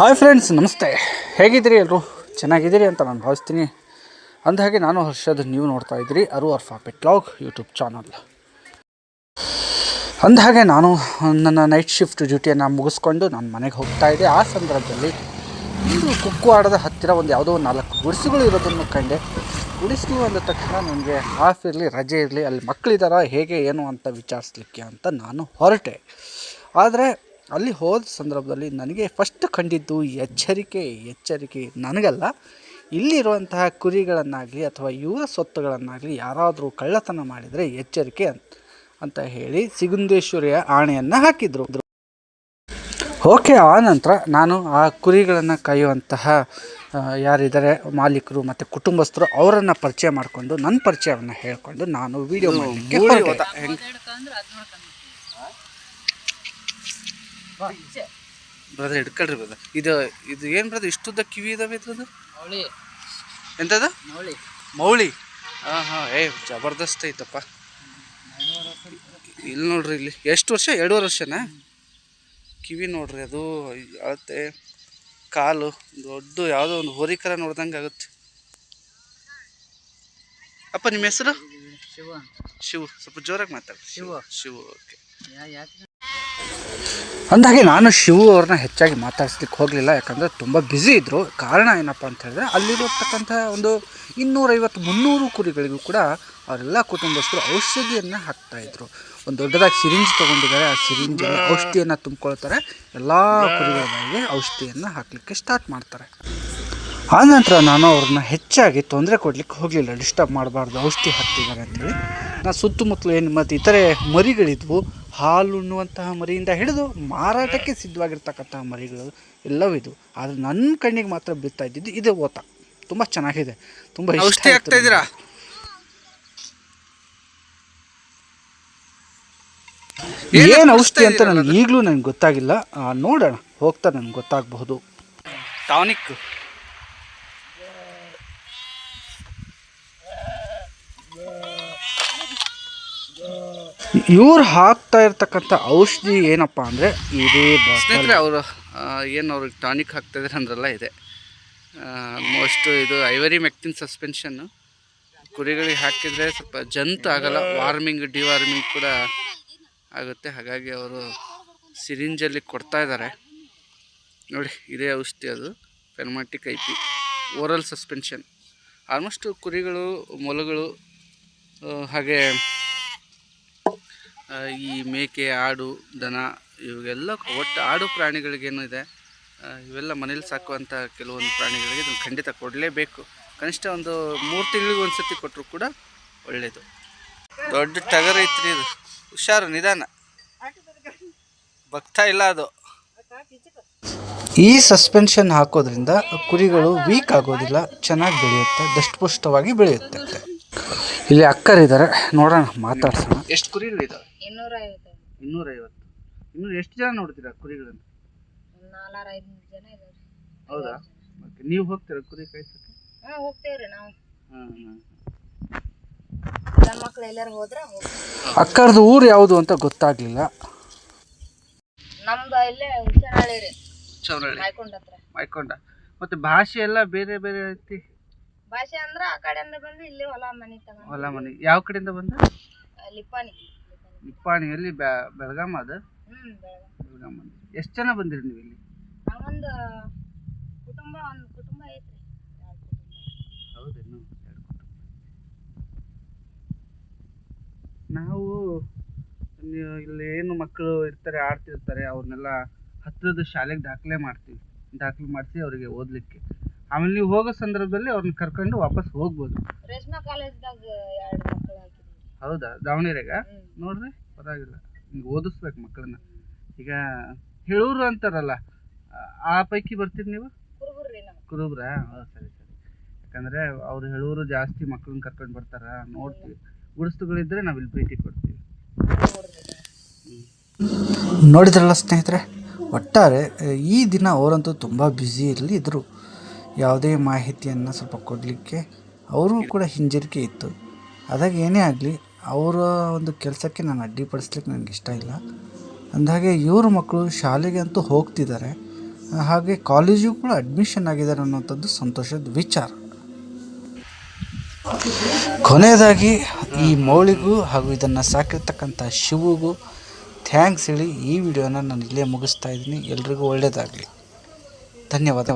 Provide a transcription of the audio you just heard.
Hi friends, ನಮಸ್ತೆ. ಹೇಗಿದ್ದೀರಿ ಎಲ್ಲರೂ ಚೆನ್ನಾಗಿದ್ದೀರಿ ಅಂತ ನಾನು ಭಾವಿಸ್ತೀನಿ. ಅಂದಹಾಗೆ ನಾನು ಹರ್ಷದ್, ನೀವು ನೋಡ್ತಾ ಇದ್ದೀರಿ ಅರು ಅರ್ಫಾ ಪೆಟ್ಲಾಗ್ ಯೂಟ್ಯೂಬ್ ಚಾನಲ್ ಅಂದಹಾಗೆ ನಾನು ನನ್ನ ನೈಟ್ ಶಿಫ್ಟ್ ಡ್ಯೂಟಿಯನ್ನು ಮುಗಿಸ್ಕೊಂಡು ನಾನು ಮನೆಗೆ ಹೋಗ್ತಾ ಇದ್ದೆ. ಆ ಸಂದರ್ಭದಲ್ಲಿ ಒಂದು ಆಡದ ಹತ್ತಿರ ಒಂದು ಯಾವುದೋ ನಾಲ್ಕು ಗುಡಿಸುಗಳು ಇರೋದನ್ನು ಕಂಡೆ. ಗುಡಿಸಲು ಅಂದ ತಕ್ಷಣ ನನಗೆ ಆಫ್ ಇರಲಿ, ರಜೆ ಇರಲಿ, ಅಲ್ಲಿ ಮಕ್ಕಳಿದಾರ ಹೇಗೆ, ಏನು ಅಂತ ವಿಚಾರಿಸ್ಲಿಕ್ಕೆ ಅಂತ ನಾನು ಹೊರಟೆ. ಆದರೆ ಅಲ್ಲಿ ಹೋದ ಸಂದರ್ಭದಲ್ಲಿ ನನಗೆ ಫಸ್ಟ್ ಕಂಡಿದ್ದು ಎಚ್ಚರಿಕೆ ಎಚ್ಚರಿಕೆ ನನಗಲ್ಲ ಇಲ್ಲಿರುವಂತಹ ಕುರಿಗಳನ್ನಾಗಲಿ ಅಥವಾ ಇವರ ಸ್ವತ್ತುಗಳನ್ನಾಗಲಿ ಯಾರಾದರೂ ಕಳ್ಳತನ ಮಾಡಿದರೆ ಎಚ್ಚರಿಕೆ ಅಂತ ಅಂತ ಹೇಳಿ ಸಿಗುಂದೇಶ್ವರಿಯ ಆಣೆಯನ್ನು ಹಾಕಿದರು ಓಕೆ ಆ ನಂತರ ನಾನು ಆ ಕುರಿಗಳನ್ನು ಕಾಯುವಂತಹ ಯಾರಿದ್ದಾರೆ ಮಾಲೀಕರು ಮತ್ತು ಕುಟುಂಬಸ್ಥರು ಅವರನ್ನು ಪರಿಚಯ ಮಾಡಿಕೊಂಡು ನನ್ನ ಪರಿಚಯವನ್ನು ಹೇಳಿಕೊಂಡು ನಾನು ವಿಡಿಯೋ ಮಾಡಲಿಕ್ಕೆ ಹೊರಟೆ. ಬ್ರದರ್ ಹಿಡ್ಕೊಳ್ರಿ ಬ್ರದರ್ ಇದು ಇದು ಏನು ಬ್ರದರ್ ಇಷ್ಟುದ್ದ ಕಿವಿ ಇದಾವೆ ಇದ್ರದ್ದು? ಮೌಳಿ. ಎಂಥದ್ದು ಮೌಳಿ. ಮೌಳಿ? ಹಾಂ ಹಾಂ ಏ ಜಬರ್ದಸ್ತ್ ಐತಪ್ಪ. ಇಲ್ಲಿ ನೋಡ್ರಿ ಇಲ್ಲಿ. ಎಷ್ಟು ವರ್ಷ? ಎರಡೂವರೆ ವರ್ಷನಾ? ಕಿವಿ ನೋಡ್ರಿ ಅದು ಅಳತೆ ಕಾಲು ದೊಡ್ಡ ಯಾವುದೋ ಒಂದು ಹೋರಿಕರ ನೋಡ್ದಂಗೆ ಆಗುತ್ತೆ. ಅಪ್ಪ ನಿಮ್ಮ ಹೆಸರು? ಶಿವ ಶಿವು. ಸ್ವಲ್ಪ ಜೋರಾಗಿ ಮಾತಾಡಿ ಶಿವ. ಶಿವ ಓಕೆ. ಅಂದಾಗೆ ನಾನು ಶಿವು ಅವ್ರನ್ನ ಹೆಚ್ಚಾಗಿ ಮಾತಾಡ್ಸ್ಲಿಕ್ಕೆ ಹೋಗಲಿಲ್ಲ, ಯಾಕಂದರೆ ತುಂಬ ಬ್ಯುಸಿ ಇದ್ದರು ಕಾರಣ ಏನಪ್ಪ ಅಂತ ಹೇಳಿದ್ರೆ ಅಲ್ಲಿರತಕ್ಕಂಥ ಒಂದು ಇನ್ನೂರೈವತ್ತು, ಮುನ್ನೂರು ಕುರಿಗಳಿಗೂ ಕೂಡ ಅವರೆಲ್ಲ ಕುಟುಂಬಸ್ಥರು ಔಷಧಿಯನ್ನು ಹಾಕ್ತಾಯಿದ್ರು ಒಂದು ದೊಡ್ಡದಾಗಿ ಸಿರಿಂಜ್ ತೊಗೊಂಡಿದ್ದಾರೆ, ಆ ಸಿರಿಂಜ್ ಔಷಧಿಯನ್ನು ತುಂಬ್ಕೊಳ್ತಾರೆ. ಎಲ್ಲ ಕುರಿಗಳ ಬಾಯಿಗೆ ಔಷಧಿಯನ್ನು ಹಾಕಲಿಕ್ಕೆ ಸ್ಟಾರ್ಟ್ ಮಾಡ್ತಾರೆ. ಆನಂತರ ನಾನು ಅವ್ರನ್ನ ಹೆಚ್ಚಾಗಿ ತೊಂದರೆ ಕೊಡಲಿಕ್ಕೆ ಹೋಗಲಿಲ್ಲ ಡಿಸ್ಟರ್ಬ್ ಮಾಡಬಾರ್ದು, ಔಷಧಿ ಹಾಕ್ತಿದ್ದಾರೆ ಅಂತೇಳಿ. ನಾನು ಸುತ್ತಮುತ್ತಲು ಏನು ಮತ್ತು ಇತರೆ ಮರಿಗಳಿದ್ವು ಹಾಲು ಉಣ್ಣುವಂತಹ ಮರಿಯಿಂದ ಹಿಡಿದು ಮಾರಾಟಕ್ಕೆ ಸಿದ್ಧವಾಗಿರ್ತಕ್ಕಂತಹ ಮರಿಗಳು ಎಲ್ಲವೂ ಇದು. ಆದರೆ ನನ್ನ ಕಣ್ಣಿಗೆ ಮಾತ್ರ ಬೀಳ್ತಾ ಇದ್ದಿದ್ದು ಇದು ಓತ. ತುಂಬ ಚೆನ್ನಾಗಿದೆ. ತುಂಬ ಇಷ್ಟ ಆಗ್ತಾ. ಏನು ಔಷಧಿ ಅಂತ ನನಗೆ ಈಗಲೂ ನನಗೆ ಗೊತ್ತಾಗಿಲ್ಲ. ನೋಡೋಣ. ಹೋಗ್ತಾ ನನಗೆ ಗೊತ್ತಾಗಬಹುದು. ಟಾನಿಕ್. ಇವ್ರು ಹಾಕ್ತಾ ಇರ್ತಕ್ಕಂಥ ಔಷಧಿ ಏನಪ್ಪ ಅಂದರೆ ಇದೇ ಸ್ನೇಹಿತರೆ, ಅವರು ಏನು ಅವ್ರಿಗೆ ಟಾನಿಕ್ ಹಾಕ್ತಾಯಿದ್ರೆ ಅಂದ್ರಲ್ಲ ಇದೆ. ಆಲ್ಮೋಸ್ಟ್ ಇದು ಐವರಿ ಮೆಕ್ತಿನ್ ಸಸ್ಪೆನ್ಷನ್ನು ಕುರಿಗಳಿಗೆ ಹಾಕಿದರೆ ಸ್ವಲ್ಪ ಜಂತ್ ಆಗಲ್ಲ, ವಾರ್ಮಿಂಗ್, ಡಿವಾರ್ಮಿಂಗ್ ಕೂಡ ಆಗುತ್ತೆ. ಹಾಗಾಗಿ ಅವರು ಸಿರಿಂಜಲ್ಲಿ ಕೊಡ್ತಾ ಇದ್ದಾರೆ ನೋಡಿ, ಇದೇ ಔಷಧಿ ಅದು ಫೆರ್ಮಾಟಿಕ್ I P oral suspension almost ಕುರಿಗಳು, ಮೊಲಗಳು ಹಾಗೆ ಈ ಮೇಕೆ ಆಡು ದನ ಇವೆಲ್ಲ ಒಟ್ಟು ಆಡು ಪ್ರಾಣಿಗಳಿಗೇನು ಇದೆ. ಇವೆಲ್ಲ ಮನೇಲಿ ಸಾಕುವಂಥ ಕೆಲವೊಂದು ಪ್ರಾಣಿಗಳಿಗೆ ಇದನ್ನು ಖಂಡಿತ ಕೊಡಲೇಬೇಕು. ಕನಿಷ್ಠ ಒಂದು ಮೂರು ತಿಂಗಳಿಗೆ ಒಂದು ಸತಿ ಕೊಟ್ಟರು ಕೂಡ ಒಳ್ಳೆಯದು ದೊಡ್ಡ ಟಗರ್ ಐತ್ರಿ ಇದು. ಹುಷಾರು ನಿಧಾನ. ಭಕ್ತ ಇಲ್ಲ ಅದು. ಈ ಸಸ್ಪೆನ್ಷನ್ ಹಾಕೋದ್ರಿಂದ ಕುರಿಗಳು ವೀಕ್ ಆಗೋದಿಲ್ಲ ಚೆನ್ನಾಗಿ ಬೆಳೆಯುತ್ತೆ ದಷ್ಟಪುಷ್ಟವಾಗಿ ಬೆಳೆಯುತ್ತೆ. ಇಲ್ಲಿ ಅಕ್ಕರಿದ್ದಾರೆ. ನೋಡೋಣ ಮಾತಾಡ್ಸೋಣ. ಎಷ್ಟು ಕುರಿಗಳಿದಾವೆ? ಇನ್ನೂರ ಐವತ್ತು ಇನ್ನೂರೈವತ್ತು. ಇನ್ನೂರು ಎಷ್ಟು ಜನ ನೋಡ್ತೀರಾ ಕುರಿಗಳನ್ನು? ನಾಲ್ಕಾರ ಐದು ಜನ ಇದಾರೆ. ಹೌದಾ? ಓಕೆ ನೀವು ಹೋಗ್ತೀರಾ ಕುರಿ ಕಾಯ್ಸಕ್ಕೆ? ಹ್ಞೂ ಹೋಗ್ತೇವ್ರಿ ನಾವು. ಹಾಂ ಹಾಂ ನಮ್ಮ ಮಕ್ಳು ಎಲ್ಲಾರು ಹೋದ್ರೆ? ಹೋಗ್ತೀವಿ. ಅಕ್ಕರದು ಊರು ಯಾವುದು ಅಂತ ಗೊತ್ತಾಗ್ಲಿಲ್ಲ. ನಮ್ದು ಇಲ್ಲೇ ಹುಚ್ಚನಹಳ್ಳಿ ರೀ. ಚೌರಳ್ಳಿ ಮಾಯ್ಕೊಂಡ್ ಹತ್ರ. ಮಾಡ್ಕೊಂಡ ಮತ್ತೆ ಭಾಷೆ ಎಲ್ಲ ಬೇರೆ ಬೇರೆ ಐತಿ? ಭಾಷೆ ಅಂದ್ರೆ ಆ ಕಡೆಯಿಂದ ಬಂದು ಇಲ್ಲಿ ಹೊಲ ಮನೆ ತಗೊಂಡ್ ಹೊಲ ಮನೆ. ಯಾವ ಕಡೆಯಿಂದ ಬಂದ? ಲಿಪ್ಪಾನಿ. ನಿಪ್ಪಾಣಿ ಎಲ್ಲಿ ಬ್ಯಾ- ಬೆಳಗಾಂ ಅದ? ಹ್ಮ್ ಬೆಳಗಾವಿ ಬೆಳಗಾಂ ಬಂದು ಎಷ್ಟು ಜನ ಬಂದಿರಿ ನೀವು ಇಲ್ಲಿ? ನಾವೊಂದು ಕುಟುಂಬ ಒಂದು ಕುಟುಂಬ ಐತ್ರಿ. ಎರಡ್ ಕುಟುಂಬ. ಹೌದೇನು ನಾವು ನೀವು ಇಲ್ಲಿ ಏನು ಮಕ್ಕಳು ಇರ್ತಾರೆ ಆಡ್ತಿರ್ತಾರೆ ಅವ್ರನ್ನೆಲ್ಲ ಹತ್ತಿರದ ಶಾಲೆಗೆ ದಾಖಲೆ ಮಾಡ್ತೀವಿ. ದಾಖಲೆ ಮಾಡಿಸಿ ಅವರಿಗೆ ಓದಲಿಕ್ಕೆ. ಆಮೇಲೆ ನೀವು ಹೋಗೋ ಸಂದರ್ಭದಲ್ಲಿ ಅವ್ರನ್ನ ಕರ್ಕೊಂಡು ವಾಪಸ್ ಹೋಗ್ಬೋದು. ರೇಷ್ಮೆ ಕಾಲೇಜ್ದಾಗ ಎರಡು ಹೌದಾ? ದಾವಣಗೆರೆಗ? ನೋಡ್ರಿ ಪರವಾಗಿಲ್ಲ. ನೀವು ಓದಿಸ್ಬೇಕು ಮಕ್ಕಳನ್ನ. ಈಗ ಹೇಳೂರು ಅಂತಾರಲ್ಲ ಆ- ಪೈಕಿ ಬರ್ತೀರಿ ನೀವು? ಕುರುಬ್ರು ಕುರುಬ್ರಾ? ಹಾಂ ಸರಿ ಸರಿ. ಯಾಕಂದರೆ ಅವ್ರು ಹೇಳೂರು ಜಾಸ್ತಿ ಮಕ್ಕಳನ್ನ ಕರ್ಕೊಂಡು ಬರ್ತಾರ ನೋಡ್ತೀವಿ. ಗುಡಿಸ್ತುಗಳಿದ್ರೆ ನಾವು ಇಲ್ಲಿ ಭೇಟಿ ಕೊಡ್ತೀವಿ. ನೋಡಿದ್ರಲ್ಲ ಸ್ನೇಹಿತರೆ ಒಟ್ಟಾರೆ ಈ ದಿನ ಅವರಂತೂ ತುಂಬ ಇರಲಿ ಇದ್ದರು ಯಾವುದೇ ಮಾಹಿತಿಯನ್ನು ಸ್ವಲ್ಪ ಕೊಡಲಿಕ್ಕೆ ಅವರು ಕೂಡ ಹಿಂಜರಿಕೆ ಇತ್ತು. ಅದಾಗ ಏನೇ ಆಗಲಿ ಅವರ ಒಂದು ಕೆಲಸಕ್ಕೆ ನಾನು ಅಡ್ಡಿಪಡಿಸ್ಲಿಕ್ಕೆ ನನಗೆ ಇಷ್ಟ ಇಲ್ಲ. ಅಂದಹಾಗೆ ಇವ್ರ ಮಕ್ಕಳು ಶಾಲೆಗೆ ಅಂತೂ ಹೋಗ್ತಿದ್ದಾರೆ. ಹಾಗೆ ಕಾಲೇಜಿಗೂ ಕೂಡ ಅಡ್ಮಿಷನ್ ಆಗಿದ್ದಾರೆ ಅನ್ನೋಂಥದ್ದು ಸಂತೋಷದ ವಿಚಾರ. ಕೊನೆಯದಾಗಿ ಈ ಮೌಳಿಗೂ ಹಾಗೂ ಇದನ್ನು ಸಾಕಿರ್ತಕ್ಕಂಥ ಶಿವಗೂ ಥ್ಯಾಂಕ್ಸ್ ಹೇಳಿ ಈ ವಿಡಿಯೋನ ನಾನು ಇಲ್ಲೇ ಮುಗಿಸ್ತಾ ಇದ್ದೀನಿ. ಎಲ್ರಿಗೂ ಒಳ್ಳೆಯದಾಗಲಿ. ಧನ್ಯವಾದ